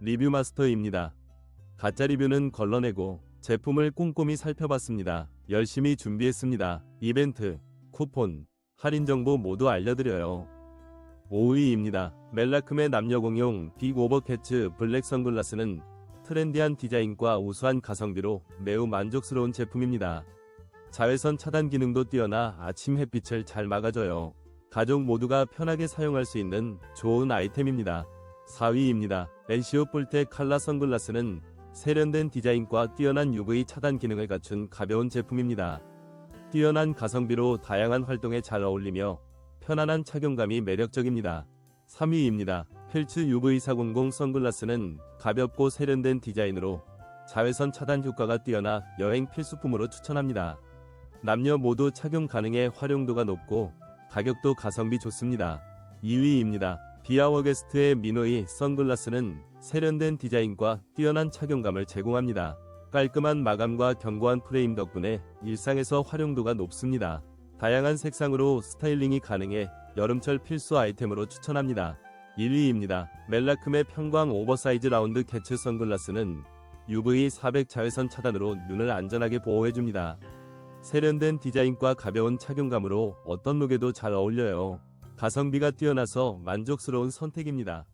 리뷰 마스터입니다. 가짜 리뷰는 걸러내고 제품을 꼼꼼히 살펴봤습니다. 열심히 준비했습니다. 이벤트, 쿠폰, 할인 정보 모두 알려드려요. 5위입니다. 멜라크의 남녀 공용 빅 오버캐츠 블랙 선글라스는 트렌디한 디자인과 우수한 가성비로 매우 만족스러운 제품입니다. 자외선 차단 기능도 뛰어나 아침 햇빛을 잘 막아줘요. 가족 모두가 편하게 사용할 수 있는 좋은 아이템입니다. 4위입니다. NCO 뿔테 칼라 선글라스는 세련된 디자인과 뛰어난 UV 차단 기능을 갖춘 가벼운 제품입니다. 뛰어난 가성비로 다양한 활동에 잘 어울리며 편안한 착용감이 매력적입니다. 3위입니다. 필츠 UV400 선글라스는 가볍고 세련된 디자인으로 자외선 차단 효과가 뛰어나 여행 필수품으로 추천합니다. 남녀 모두 착용 가능해 활용도가 높고 가격도 가성비 좋습니다. 2위입니다. 비아워게스트의 미노이 선글라스는 세련된 디자인과 뛰어난 착용감을 제공합니다. 깔끔한 마감과 견고한 프레임 덕분에 일상에서 활용도가 높습니다. 다양한 색상으로 스타일링이 가능해 여름철 필수 아이템으로 추천합니다. 1위입니다. 멜라크의 평광 오버사이즈 라운드 캐츠 선글라스는 UV 400 자외선 차단으로 눈을 안전하게 보호해줍니다. 세련된 디자인과 가벼운 착용감으로 어떤 룩에도 잘 어울려요. 가성비가 뛰어나서 만족스러운 선택입니다.